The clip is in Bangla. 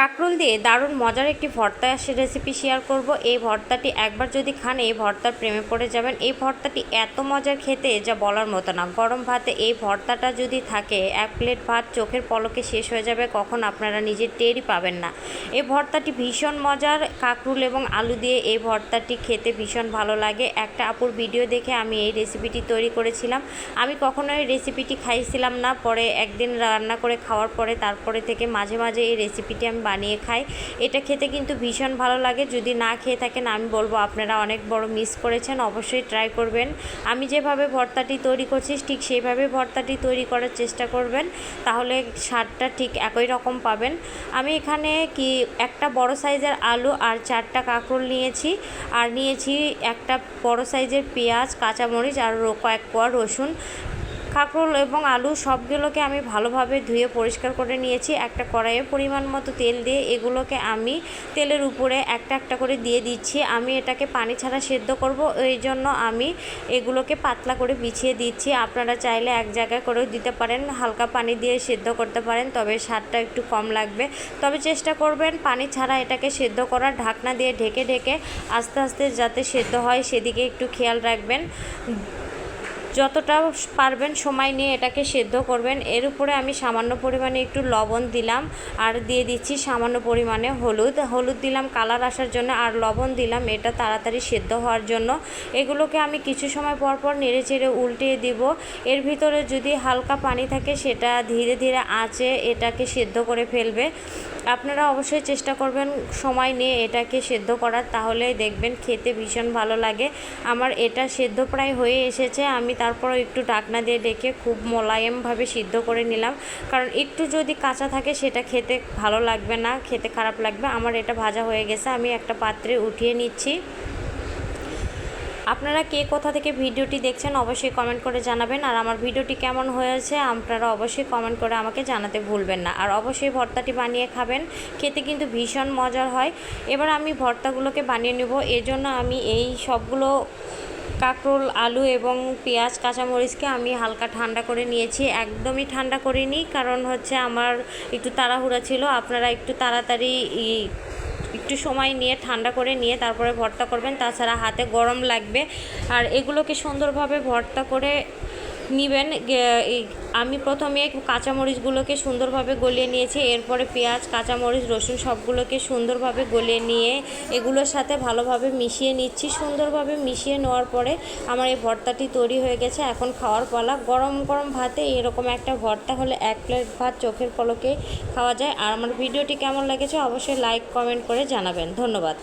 কাঁকরোল দিয়ে দারুণ মজার একটি ভর্তা রেসিপি শেয়ার করব। এই ভর্তাটি একবার যদি খান, এই ভর্তার প্রেমে পড়ে যাবেন। এই ভর্তাটি এত মজার খেতে যা বলার মতো না। গরম ভাতে এই ভর্তাটা যদি থাকে, এক প্লেট ভাত চোখের পলকে শেষ হয়ে যাবে, কখন আপনারা নিজের টেরই পাবেন না। এই ভর্তাটি ভীষণ মজার, কাঁকরুল এবং আলু দিয়ে এই ভর্তাটি খেতে ভীষণ ভালো লাগে। একটা আপুর ভিডিও দেখে আমি এই রেসিপিটি তৈরি করেছিলাম। আমি কখনো এই রেসিপিটি খাইছিলাম না। পরে একদিন রান্না করে খাওয়ার পরে, তারপরে থেকে মাঝে মাঝে এই রেসিপিটি আমি বানিয়ে খাই এটা খেতে কিন্তু ভীষণ ভালো লাগে। যদি না খেয়ে থাকেন, আমি বলব আপনারা অনেক বড় মিস করেছেন, অবশ্যই ট্রাই করবেন। আমি যেভাবে ভর্তাটি তৈরি করছি, ঠিক সেইভাবে ভর্তাটি তৈরি করার চেষ্টা করবেন। তাহলে স্বাদটা ঠিক একই রকম পাবেন। আমি এখানে কি একটা বড় সাইজের আলু আর চারটা কাঁকরোল নিয়েছি। আর নিয়েছি একটা বড় সাইজের পেঁয়াজ, কাঁচামরিচ আর কয়েক কোয়া রসুন। কাঁকরোল এবং আলু সবগুলোকে আমি ভালোভাবে ধুয়ে পরিষ্কার করে নিয়েছি। একটা কড়াইয়ে পরিমাণ মতো তেল দিয়ে এগুলোকে আমি তেলের উপরে একটা একটা করে দিয়ে দিচ্ছি। আমি এটাকে পানি ছাড়া সেদ্ধ করব, এই জন্য আমি এগুলোকে পাতলা করে বিছিয়ে দিচ্ছি। আপনারা চাইলে এক জায়গায় করেও দিতে পারেন, হালকা পানি দিয়ে সেদ্ধ করতে পারেন, তবে স্বাদটা একটু কম লাগবে। তবে চেষ্টা করবেন পানি ছাড়া এটাকে সেদ্ধ করার, ঢাকনা দিয়ে ঢেকে ঢেকে আস্তে আস্তে যাতে সেদ্ধ হয় সেদিকে একটু খেয়াল রাখবেন। যতটা পারবেন সময় নিয়ে এটাকে সেদ্ধ করবেন। এর উপরে আমি সামান্য পরিমাণে একটু লবণ দিলাম আর দিয়ে দিচ্ছি সামান্য পরিমাণে হলুদ। হলুদ দিলাম, কালার আসার জন্য আর লবণ দিলাম। এটা তাড়াতাড়ি সেদ্ধ হওয়ার জন্য। এগুলোকে আমি কিছু সময় পর পর নেড়ে চেড়ে উল্টিয়ে দিব। এর ভিতরে যদি হালকা পানি থাকে সেটা ধীরে ধীরে আঁচে এটাকে সেদ্ধ করে ফেলবে। আপনারা অবশ্যই চেষ্টা করবেন সময় নিয়ে এটাকে সেদ্ধ করার। তাহলে দেখবেন খেতে ভীষণ ভালো লাগে। আমার এটা সেদ্ধ প্রায় হয়ে এসেছে। আমি তারপর একটু ঢাকনা দিয়ে ডেকে খুব মোলায়েমভাবে সিদ্ধ করে নিলাম। কারণ একটু যদি কাঁচা থাকে সেটা খেতে ভালো লাগবে না, খেতে খারাপ লাগবে। আমার এটা ভাজা হয়ে গেছে, আমি একটা পাত্রে উঠিয়ে নিচ্ছি। আপনারা কে কোথা থেকে ভিডিওটি দেখছেন অবশ্যই কমেন্ট করে জানাবেন। আর আমার ভিডিওটি কেমন হয়েছে আপনারা অবশ্যই কমেন্ট করে আমাকে জানাতে ভুলবেন না। আর অবশ্যই ভর্তাটি বানিয়ে খাবেন, খেতে কিন্তু ভীষণ মজার হয়। এবার আমি ভর্তাগুলোকে বানিয়ে নেব। এজন্য আমি এই সবগুলো কাঁকরোল, আলু এবং পেঁয়াজ, কাঁচামরিচকে আমি হালকা ঠান্ডা করে নিয়েছি। একদমই ঠান্ডা করিনি, কারণ হচ্ছে আমার একটু তাড়াহুড়া ছিল। আপনারা একটু তাড়াতাড়ি একটু সময় নিয়ে ঠান্ডা করে নিয়ে তারপরে ভর্তা করবেন। তাছাড়া হাতে গরম লাগবে। আর এগুলোকে সুন্দরভাবে ভর্তা করে নিবেন আমি প্রথমে কাঁচামরিচগুলোকে সুন্দরভাবে গলিয়ে নিয়েছি, এরপরে পেঁয়াজ, কাঁচামরিচ, রসুন সবগুলোকে সুন্দরভাবে গলিয়ে নিয়ে এগুলোর সাথে ভালোভাবে মিশিয়ে নিচ্ছি। সুন্দরভাবে মিশিয়ে নেওয়ার পরে আমার এই ভর্তাটি তৈরি হয়ে গেছে। এখন খাওয়ার পালা। গরম গরম ভাতে এরকম একটা ভর্তা হলে এক প্লেট ভাত চোখের পলকে খাওয়া যায়। আর আমার ভিডিওটি কেমন লেগেছে অবশ্যই লাইক, কমেন্ট করে জানাবেন। ধন্যবাদ।